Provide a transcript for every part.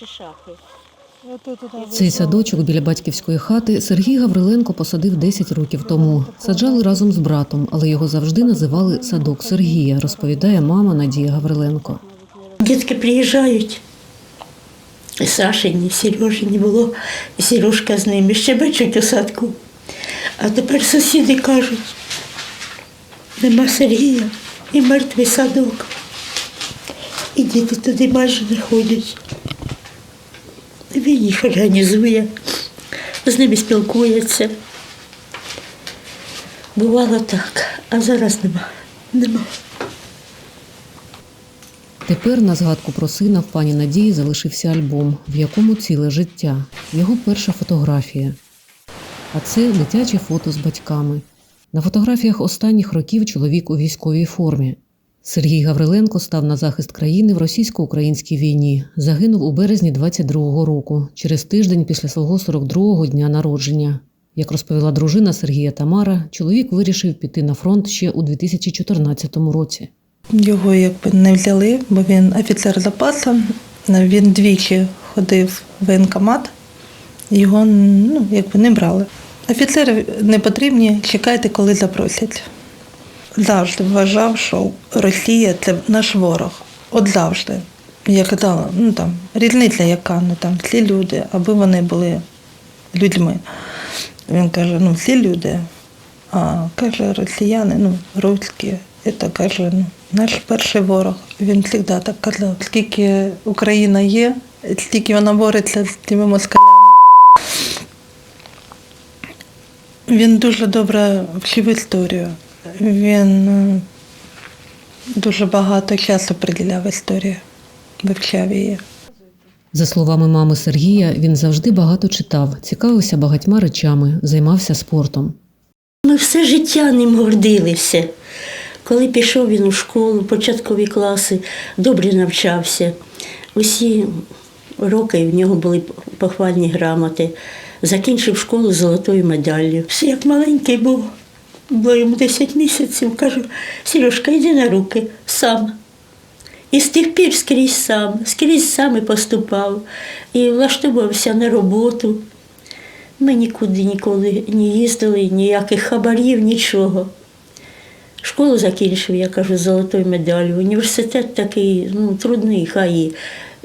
чи шахи? Цей садочок біля батьківської хати Сергій Гавриленко посадив 10 років тому. Саджали разом з братом, але його завжди називали садок Сергія, розповідає мама Надія Гавриленко. Дітки приїжджають. І Сашині, Сережині було, і Сережка з ними ще бачать у садку. А тепер сусіди кажуть, нема Сергія і мертвий садок. І діти туди майже не ходять. Він їх організує, з ними спілкується. Бувало так, а зараз нема. Нема. Тепер на згадку про сина в пані Надії залишився альбом, в якому ціле життя, його перша фотографія. А це дитяче фото з батьками. На фотографіях останніх років чоловік у військовій формі. Сергій Гавриленко став на захист країни в російсько-українській війні. Загинув у березні 22-го року, через тиждень після свого 42-го дня народження. Як розповіла дружина Сергія Тамара, чоловік вирішив піти на фронт ще у 2014 році. Його якби не взяли, бо він офіцер запасу. Він двічі ходив в воєнкомат, його ну, якби не брали. Офіцери не потрібні, чекайте, коли запросять. Завжди вважав, що Росія це наш ворог. От завжди. Я казала, ну там різниця яка, ну там всі люди, аби вони були людьми. Він каже, ну всі люди, а каже, росіяни, ну, руські, це каже, ну, наш перший ворог. Він завжди так казав, скільки Україна є, стільки вона бореться з тими москалями. Він дуже добре вчив історію. Він е, дуже багато часу приділяв історії, вивчав її. За словами мами Сергія, він завжди багато читав, цікавився багатьма речами, займався спортом. Ми все життя ним гордилися. Коли пішов він у школу, початкові класи, добре навчався. Усі роки в нього були похвальні грамоти. Закінчив школу з золотою медаллю. Все як маленький був, було йому 10 місяців, кажу, Сережка, йди на руки сам. І з тих пір скрізь сам, скрізь сам і поступав, і влаштувався на роботу. Ми нікуди ніколи не їздили, ніяких хабарів, нічого. Школу закінчив, я кажу, з золотою медаллю. Університет такий ну, трудний, хай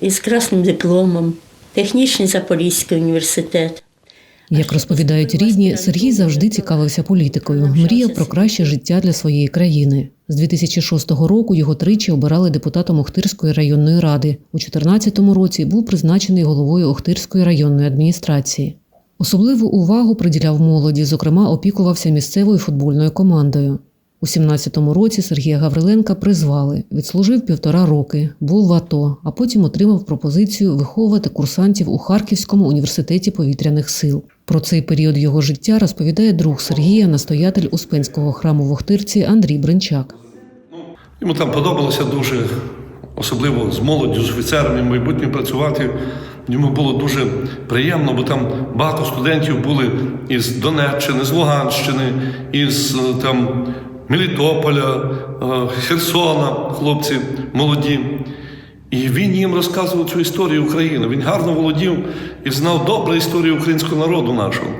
і, з красним дипломом. Технічний Запорізький університет. Як розповідають рідні, Сергій завжди цікавився політикою, мріяв про краще життя для своєї країни. З 2006 року його тричі обирали депутатом Охтирської районної ради. У 2014 році був призначений головою Охтирської районної адміністрації. Особливу увагу приділяв молоді, зокрема, опікувався місцевою футбольною командою. У 17-му році Сергія Гавриленка призвали, відслужив півтора роки, був в АТО, а потім отримав пропозицію виховувати курсантів у Харківському університеті повітряних сил. Про цей період його життя розповідає друг Сергія, настоятель Успенського храму в Охтирці Андрій Бринчак. Йому там подобалося дуже, особливо з молоддю, з офіцерами майбутнім працювати. Йому було дуже приємно, бо там багато студентів були із Донеччини, з Луганщини, із е, там Мелітополя, е, Херсона, хлопці молоді. І він їм розказував цю історію України. Він гарно володів і знав добре історію українського народу нашого.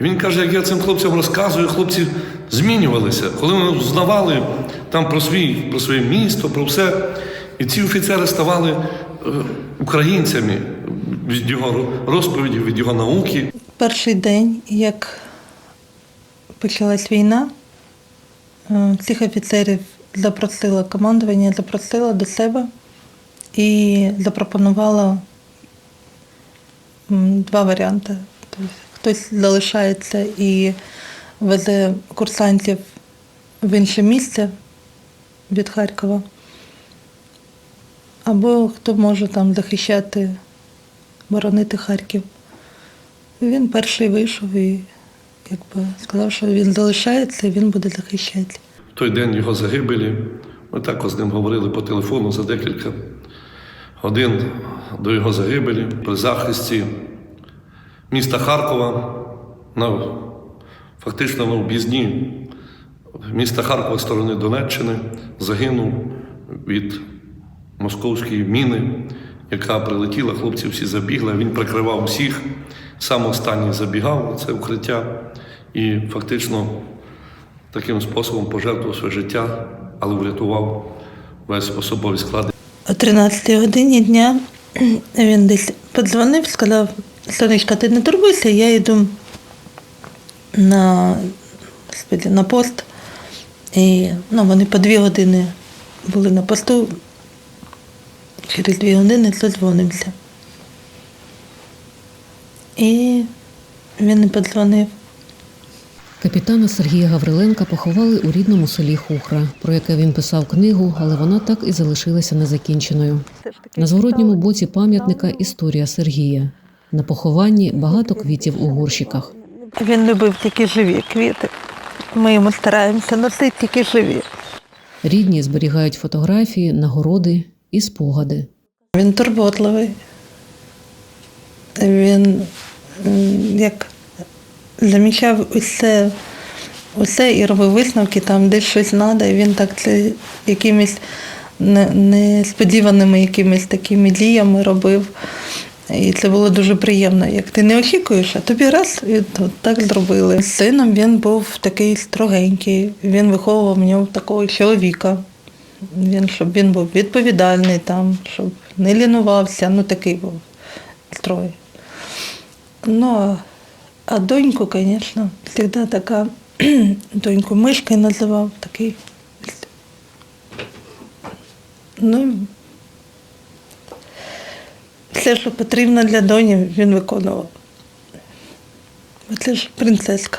І він каже, як я цим хлопцям розказую, хлопці змінювалися. Коли вони знавали там про свій, про своє місто, про все. І ці офіцери ставали е, українцями від його розповідів, від його науки. Перший день, як почалась війна, е, цих офіцерів запросила командування, запросила до себе і запропонувала два варіанти. Тобто хтось залишається і везе курсантів в інше місце від Харкова, або хто може там захищати, боронити Харків. Він перший вийшов і якби сказав, що він залишається і він буде захищати. В той день його загибелі. Ми також з ним говорили по телефону за декілька годин до його загибелі при захисті міста Харкова, на, фактично на об'їзні міста Харкова сторони Донеччини, загинув від московської міни, яка прилетіла, хлопці всі забігли, він прикривав всіх. Сам останній забігав це укриття і фактично таким способом пожертвував своє життя, але врятував весь особовий склад. О 13 годині дня він десь подзвонив, сказав, Сонечка, ти не турбуйся, я йду на, господи, на пост. І ну, вони по дві години були на посту. Через дві години задзвонимося. І він не подзвонив. Капітана Сергія Гавриленка поховали у рідному селі Хухра, про яке він писав книгу, але вона так і залишилася незакінченою. На зворотньому боці пам'ятника історія Сергія. На похованні багато квітів у горщиках. Він любив тільки живі квіти. Ми йому стараємося носити тільки живі. Рідні зберігають фотографії, нагороди і спогади. Він турботливий. Він як замічав усе, усе і робив висновки, там десь щось треба, і він так це якимись несподіваними якимись такими діями робив. І це було дуже приємно. Як ти не очікуєш, а тобі раз і от так зробили. З сином він був такий строгенький, він виховував в нього такого чоловіка. Він, щоб він був відповідальний там, щоб не лінувався, ну такий був строй. Ну, а- доньку, звісно, завжди така, доньку мишкою називав, такий. Ну, все, що потрібно для доні, він виконував. Бо Це ж принцеска.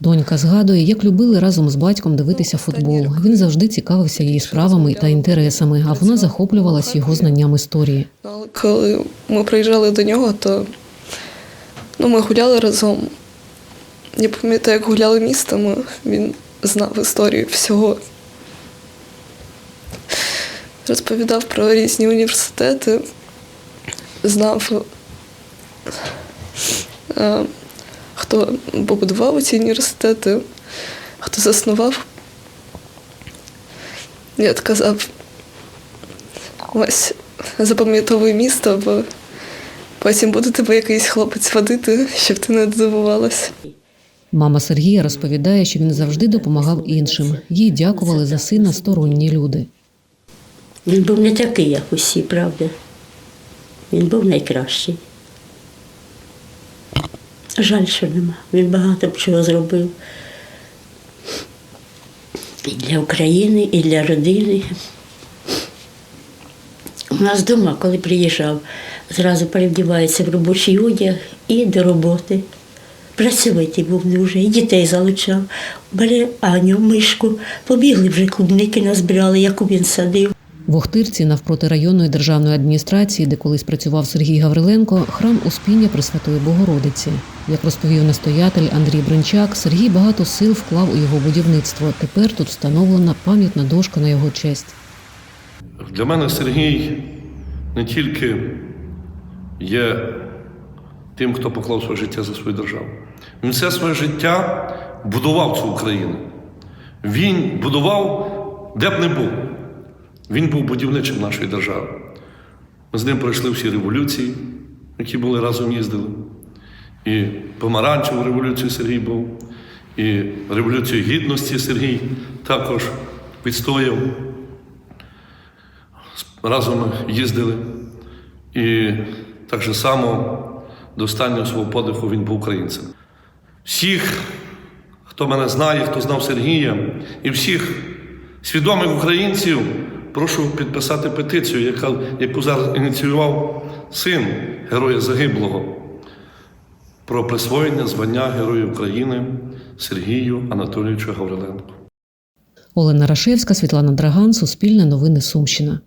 Донька згадує, як любили разом з батьком дивитися футбол. Він завжди цікавився її справами та інтересами, а вона захоплювалась його знанням історії. Але коли ми приїжджали до нього, то ну, ми гуляли разом. Я пам'ятаю, як гуляли містами, він знав історію всього. Розповідав про різні університети, знав, е, хто побудував ці університети, хто заснував. Я казав, ось запам'ятовуй місто, бо потім буде тебе якийсь хлопець водити, щоб ти не здивувалась. Мама Сергія розповідає, що він завжди допомагав іншим. Їй дякували за сина сторонні люди. Він був не такий, як усі, правда. Він був найкращий. Жаль, що нема. Він багато б чого зробив. І для України, і для родини. У нас вдома, коли приїжджав, зразу перевдівається в робочий одяг і до роботи. Працьовитий був дуже, і дітей залучав. Бере Аню, мишку, побігли вже клубники назбирали, яку він садив. В Охтирці, навпроти районної державної адміністрації, де колись працював Сергій Гавриленко, храм Успіння Пресвятої Богородиці. Як розповів настоятель Андрій Бринчак, Сергій багато сил вклав у його будівництво. Тепер тут встановлена пам'ятна дошка на його честь. Для мене Сергій не тільки є тим, хто поклав своє життя за свою державу. Він все своє життя будував цю Україну. Він будував, де б не був. Він був будівничим нашої держави. Ми з ним пройшли всі революції, які були разом їздили. І помаранчеву революцію Сергій був, і революцію гідності Сергій також відстояв разом їздили. І так же само до останнього свого подиху він був українцем. Всіх, хто мене знає, хто знав Сергія, і всіх свідомих українців, прошу підписати петицію, яку зараз ініціював син героя загиблого про присвоєння звання Героя України Сергію Анатолійовичу Гавриленку. Олена Рашевська, Світлана Драган, Суспільне новини Сумщина.